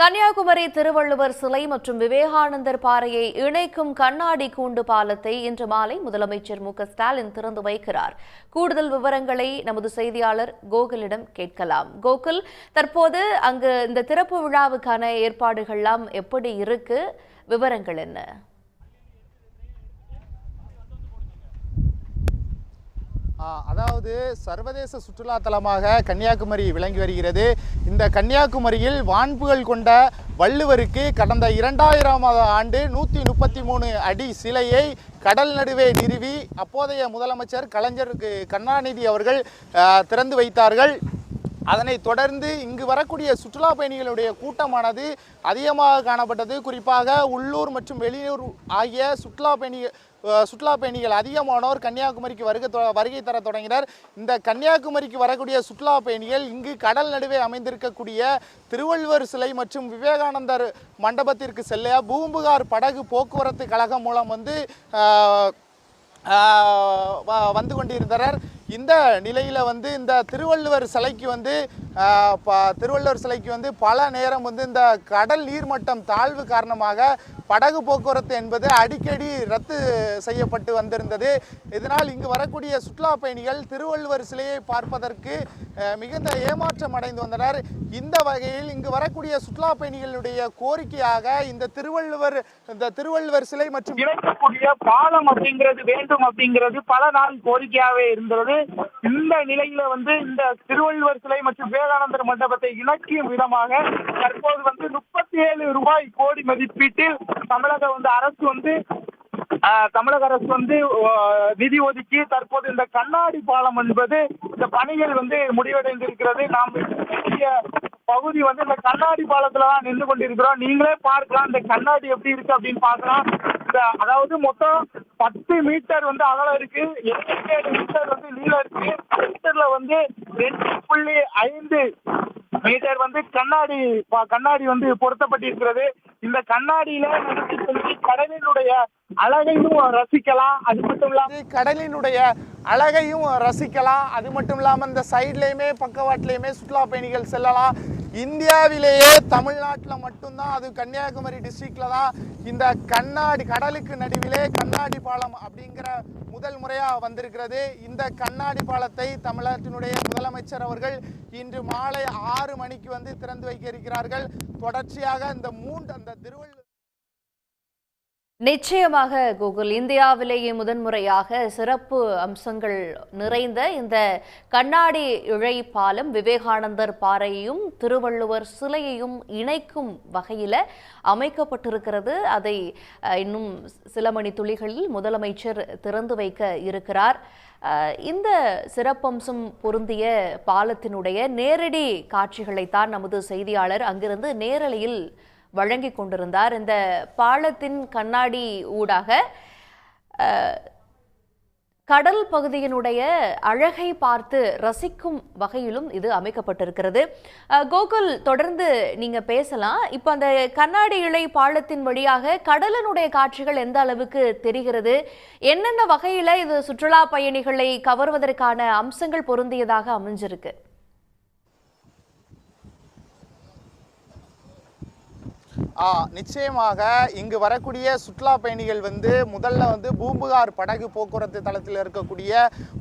கன்னியாகுமரி திருவள்ளுவர் சிலை மற்றும் விவேகானந்தர் பாறையை இணைக்கும் கண்ணாடி கூண்டு பாலத்தை இன்று மாலை முதலமைச்சர் மு ஸ்டாலின் திறந்து வைக்கிறார். கூடுதல் விவரங்களை நமது செய்தியாளர் கோகுலிடம் கேட்கலாம். கோகுல் தற்போது அங்கு இந்த திறப்பு விழாவுக்கான ஏற்பாடுகள்லாம் எப்படி இருக்கு? விவரங்கள் என்ன? அதாவது சர்வதேச சுற்றுலா தலமாக கன்னியாகுமரி விளங்கி வருகிறது. இந்த கன்னியாகுமரியில் வான்புகள் கொண்ட வள்ளுவருக்கு கடந்த இரண்டாயிரம் ஆண்டு நூற்றி முப்பத்தி மூணு அடி சிலையை கடல் நடுவே நிறுவி அப்போதைய முதலமைச்சர் கலைஞர் கருணாநிதி அவர்கள் திறந்து வைத்தார்கள். அதனைத் தொடர்ந்து இங்கு வரக்கூடிய சுற்றுலா பயணிகளுடைய கூட்டமானது அதிகமாக காணப்பட்டது. குறிப்பாக உள்ளூர் மற்றும் வெளியூர் ஆகிய சுற்றுலா பயணிகள் சுற்றுலா பயணிகள் அதிகமானோர் கன்னியாகுமரிக்கு வருகை தொ- வருகை தர தொடங்கினர். இந்த கன்னியாகுமரிக்கு வரக்கூடிய சுற்றுலா பயணிகள் இங்கு கடல் நடுவே அமைந்திருக்கக்கூடிய திருவள்ளுவர் சிலை மற்றும் விவேகானந்தர் மண்டபத்திற்கு செல்ல பூம்புகார் படகு போக்குவரத்து கழகம் மூலம் வந்து வ- வந்து கொண்டிருந்தனர். இந்த நிலையில் வந்து இந்த திருவள்ளுவர் சிலைக்கு வந்து ப- திருவள்ளுவர் சிலைக்கு வந்து பல நேரம் வந்து இந்த கடல் நீர்மட்டம் தாழ்வு காரணமாக படகு போக்குவரத்து என்பது அடிக்கடி ரத்து செய்யப்பட்டு வந்திருந்தது. இதனால் இங்கு வரக்கூடிய சுற்றுலா பயணிகள் திருவள்ளுவர் சிலையை பார்ப்பதற்கு மிகுந்த ஏமாற்றம் அடைந்து வந்தனர். இந்த வகையில் இங்கு வரக்கூடிய சுற்றுலா பயணிகளுடைய கோரிக்கையாக இந்த திருவள்ளுவர் இந்த திருவள்ளுவர் சிலை மற்றும் இணைக்கக்கூடிய பாலம் அப்படிங்கிறது வேண்டும் அப்படிங்கிறது பல நாள் கோரிக்கையாகவே இருந்தது. இந்த நிலையில வந்து இந்த திருவள்ளுவர் சிலை மற்றும் விவேகானந்தர் மண்டபத்தை இணைக்கும் விதமாக தற்போது வந்து முப்பத்தி ஏழு ரூபாய் கோடி மதிப்பீட்டில் தமிழக வந்து அரசு வந்து ஆஹ், தமிழக அரசு வந்து நிதி ஒதுக்கி தற்போது இந்த கண்ணாடி பாலம் என்பது இந்த பணிகள் வந்து முடிவடைந்திருக்கிறது. நாம் பகுதி வந்து இந்த கண்ணாடி பாலத்துல தான் நின்று கொண்டிருக்கிறோம். நீங்களே பார்க்கலாம் இந்த கண்ணாடி எப்படி இருக்கு அப்படின்னு பாக்கலாம் இந்த அதாவது மொத்தம் பத்து மீட்டர் வந்து அகலம் இருக்கு. எழுபத்தி ஏழு மீட்டர் வந்து நீளம் இருக்கு. மீட்டர்ல வந்து ரெண்டு புள்ளி ஐந்து கண்ணாடி கண்ணாடி வந்து பொருத்தப்பட்டிருக்கிறது. இந்த கண்ணாடியில சென்று கடலினுடைய அழகையும் ரசிக்கலாம். அது மட்டும் இல்லாம கடலினுடைய அழகையும் ரசிக்கலாம். அது மட்டும் இல்லாம இந்த சைட்லயுமே பக்கவாட்டிலயுமே சுற்றுலா பயணிகள் செல்லலாம். இந்தியாவிலேயே தமிழ்நாட்டில் மட்டும்தான் அது கன்னியாகுமரி டிஸ்ட்ரிக்டில் தான் இந்த கண்ணாடி கடலுக்கு நடுவிலே கண்ணாடி பாலம் அப்படிங்கிற முதல் முறையாக வந்திருக்கிறது. இந்த கண்ணாடி பாலத்தை தமிழ்நாட்டினுடைய முதலமைச்சர் அவர்கள் இன்று மாலை ஆறு மணிக்கு வந்து திறந்து வைக்க இருக்கிறார்கள். தொடர்ச்சியாக இந்த மூன்று அந்த திருவள்ளுவர் நிச்சயமாக கூகுள் இந்தியாவிலேயே முதன்முறையாக சிறப்பு அம்சங்கள் நிறைந்த இந்த கண்ணாடி இழை பாலம் விவேகானந்தர் பாறையையும் திருவள்ளுவர் சிலையையும் இணைக்கும் வகையில் அமைக்கப்பட்டிருக்கிறது. அதை இன்னும் சில மணி துளிகளில் முதலமைச்சர் திறந்து வைக்க இருக்கிறார். இந்த சிறப்பம்சம் பொருந்திய பாலத்தினுடைய நேரடி காட்சிகளைத்தான் நமது செய்தியாளர் அங்கிருந்து நேரலையில் வழங்கி கொண்டிருந்தார். இந்த பாலத்தின் கண்ணாடி ஊடாக கடல் பகுதியினுடைய அழகை பார்த்து ரசிக்கும் வகையிலும் இது அமைக்கப்பட்டிருக்கிறது. கோகுல் தொடர்ந்து நீங்க பேசலாம். இப்போ அந்த கண்ணாடி இலை பாலத்தின் வழியாக கடலினுடைய காட்சிகள் எந்த அளவுக்கு தெரிகிறது? என்னென்ன வகையில இது சுற்றுலா பயணிகளை கவர்வதற்கான அம்சங்கள் பொருந்தியதாக அமைஞ்சிருக்கு? நிச்சயமாக இங்கு வரக்கூடிய சுற்றுலா பயணிகள் வந்து முதல்ல வந்து பூம்புகார் படகு போக்குவரத்து தளத்தில் இருக்கக்கூடிய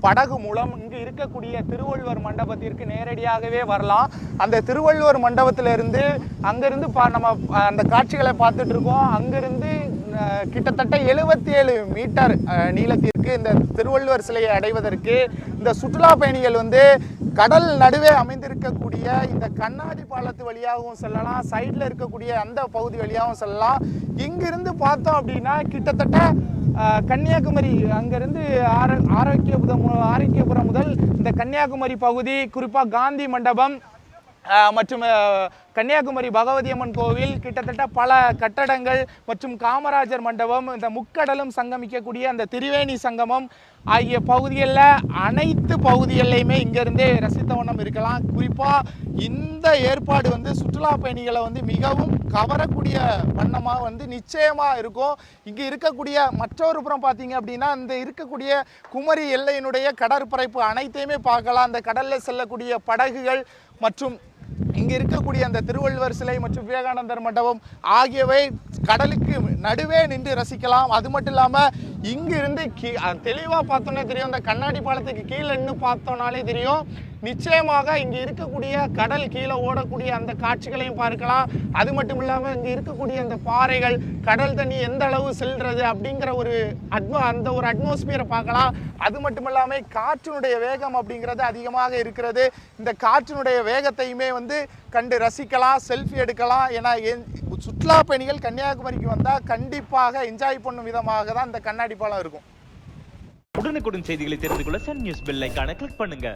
படகு மூலம் இங்கு இருக்கக்கூடிய திருவள்ளுவர் மண்டபத்திற்கு நேரடியாகவே வரலாம். அந்த திருவள்ளுவர் மண்டபத்திலிருந்து அங்கிருந்து பா நம்ம அந்த காட்சிகளை பார்த்துட்டு இருக்கோம். அங்கிருந்து கிட்டத்தட்ட எழுபத்தி ஏழு மீட்டர் நீளத்திற்கு இந்த திருவள்ளுவர் சிலையை அடைவதற்கு இந்த சுற்றுலா பயணிகள் வந்து கடல் நடுவே அமைந்திருக்கக்கூடிய இந்த கண்ணாடி பாலத்து வழியாகவும் செல்லலாம். சைடில் இருக்கக்கூடிய அந்த பகுதி வழியாகவும் செல்லலாம். இங்கிருந்து பார்த்தோம் அப்படின்னா கிட்டத்தட்ட கன்னியாகுமரி அங்கேருந்து ஆர ஆரோக்கியபுரம் ஆரோக்கியபுரம் முதல் இந்த கன்னியாகுமரி பகுதி குறிப்பாக காந்தி மண்டபம் மற்றும் கன்னியாகுமரி பகவதி அம்மன் கோவில் கிட்டத்தட்ட பல கட்டடங்கள் மற்றும் காமராஜர் மண்டபம் இந்த முக்கடலும் சங்கமிக்கக்கூடிய அந்த திரிவேணி சங்கமம் ஆகிய பகுதிகளில் அனைத்து பகுதிகளிலையுமே இங்கேருந்தே ரசித்த வண்ணம் இருக்கலாம். குறிப்பாக இந்த ஏற்பாடு வந்து சுற்றுலா பயணிகளை வந்து மிகவும் கவரக்கூடிய வண்ணமாக வந்து நிச்சயமாக இருக்கும். இங்கே இருக்கக்கூடிய மற்றொரு புறம் பார்த்தீங்க அப்படின்னா இந்த இருக்கக்கூடிய குமரி எல்லையினுடைய கடற்பரப்பு அனைத்தையுமே பார்க்கலாம். அந்த கடலில் செல்லக்கூடிய படகுகள் மற்றும் இங்கே இருக்கக்கூடிய அந்த திருவள்ளுவர் சிலை மற்றும் விவேகானந்தர் மண்டபம் ஆகியவை கடலுக்கு நடுவே நின்று ரசிக்கலாம். அது மட்டும் இல்லாமல் இங்கிருந்து கீ- தெளிவாக பார்த்தோன்னே தெரியும். அந்த கண்ணாடி பாலத்துக்கு கீழே நின்று பார்த்தோன்னாலே தெரியும். நிச்சயமாக இங்கே இருக்கக்கூடிய கடல் கீழே ஓடக்கூடிய அந்த காட்சிகளையும் பார்க்கலாம். அது மட்டும் இல்லாமல் இங்கே இருக்கக்கூடிய அந்த பாறைகள் கடல் தண்ணி எந்த அளவு செல்றது அப்படிங்கிற ஒரு அட்மோ அந்த ஒரு அட்மாஸ்பியரை பார்க்கலாம். அது மட்டும் இல்லாமல் காற்றினுடைய வேகம் அப்படிங்கிறது அதிகமாக இருக்கிறது. இந்த காற்றினுடைய வேகத்தையுமே வந்து கண்டு ரசிக்கலாம் செல்ஃபி எடுக்கலாம். ஏன்னா என்- சுற்றுலா பயணிகள் கன்னியாகுமரிக்கு வந்தால் கண்டிப்பாக என்ஜாய் பண்ணும் விதமாக தான் இந்த கண்ணாடி பாலம் இருக்கும். உடனுக்குடன் செய்திகளை தெரிந்து கொள்ள சன் நியூஸ் பெல் ஐக்கான கிளிக் பண்ணுங்க.